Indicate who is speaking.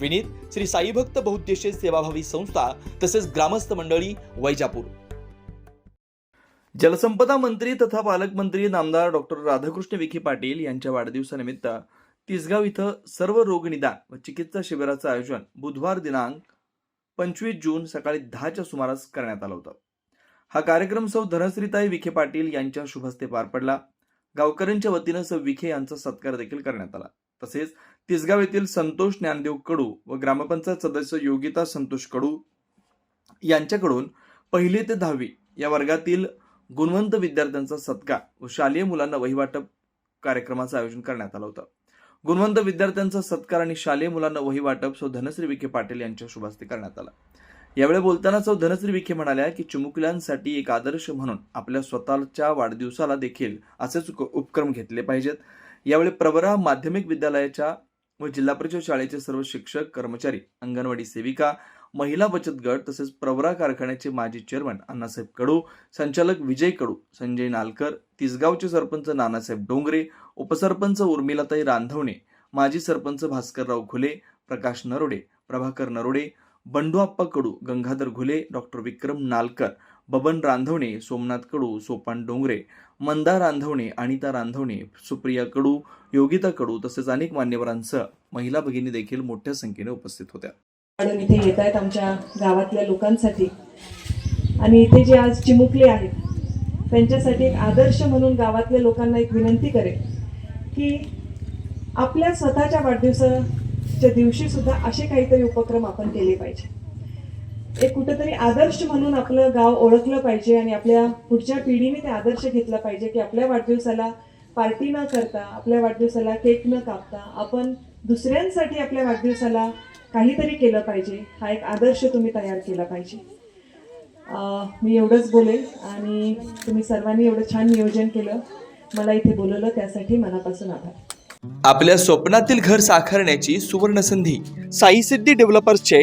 Speaker 1: विनीत श्री साईभक्त बहुद्देशीय सेवाभावी संस्था तसेच ग्रामस्थ मंडळी वैजापूर. जलसंपदा मंत्री तथा पालकमंत्री नामदार डॉक्टर राधाकृष्ण विखे पाटील यांच्या वाढदिवसानिमित्त तिसगाव इथं सर्व रोग निदान व चिकित्सा शिबिराचं आयोजन बुधवार दिनांक पंचवीस जून सकाळी दहाच्या सुमारास करण्यात आलं होतं. हा कार्यक्रम सौ धनश्रीताई विखे पाटील यांच्या शुभस्ते पार पडला. गावकऱ्यांच्या वतीनं सौ विखे यांचा सत्कार देखील करण्यात आला. तसेच तिसगाव येथील संतोष ज्ञानदेव कडू व ग्रामपंचायत सदस्य योगिता संतोष कडू यांच्याकडून पहिली ते दहावी या वर्गातील गुणवंत विद्यार्थ्यांचा सत्कार व शालेय मुलांना वहीवाटप कार्यक्रमाचं आयोजन करण्यात आलं होतं. गुणवंत विद्यार्थ्यांचा सत्कार आणि शालेय मुलांना वही वाटप सौ धनश्री विखे पाटील यांच्या शुभास्ते करण्यात आला. यावेळी बोलताना सौ धनश्री विखे म्हणाल्या की चिमुकल्यांसाठी एक आदर्श म्हणून आपल्या स्वतःच्या वाढदिवसाला देखील असेच उपक्रम घेतले पाहिजेत. यावेळी प्रवरा माध्यमिक विद्यालयाच्या व जिल्हा परिषद शाळेचे सर्व शिक्षक कर्मचारी अंगणवाडी सेविका महिला बचत गट तसेच प्रवरा कारखान्याचे माजी चेअरमन अण्णासाहेब कडू संचालक विजय कडू संजय नालकर तिसगावचे सरपंच नानासाहेब डोंगरे उपसरपंच उर्मिलाताई रांधवणे माजी सरपंच भास्करराव घुले प्रकाश नरोडे प्रभाकर नरोडे बंडू आप्पा कडू गंगाधर घुले डॉक्टर विक्रम नालकर बबन रांधवणे सोमनाथ कडू सोपान डोंगरे मंदा रांधवणे अनिता रांधवणे सुप्रिया कडू योगिता कडू तसेच अनेक मान्यवरांसह महिला भगिनी देखील मोठ्या संख्येने उपस्थित होत्या.
Speaker 2: काढून इथे येत आहेत आमच्या गावातल्या लोकांसाठी. आणि इथे जे आज चिमुकले आहेत त्यांच्यासाठी एक आदर्श म्हणून गावातल्या लोकांना एक विनंती करेल की आपल्या स्वतःच्या वाढदिवसाच्या दिवशी सुद्धा असे काहीतरी उपक्रम आपण केले पाहिजे. एक कुठेतरी आदर्श म्हणून आपलं गाव ओळखलं पाहिजे आणि आपल्या पुढच्या पिढीने ते आदर्श घेतला पाहिजे की आपल्या वाढदिवसाला पार्टी न करता आपल्या वाढदिवसाला केक न कापता आपण दुसऱ्यांसाठी आपल्या वाढदिवसाला काहीतरी केलं पाहिजे. हा एक आदर्श तुम्ही तयार केला पाहिजे. मी एवढंच बोलेल आणि तुम्ही सर्वांनी एवढं छान नियोजन केलं. मला इथे बोलवलं त्यासाठी मनापासून आभार.
Speaker 1: आपल्या स्वप्नातील घर साकारण्याची सुवर्ण संधी साई सिद्धी डेव्हलपर्सचे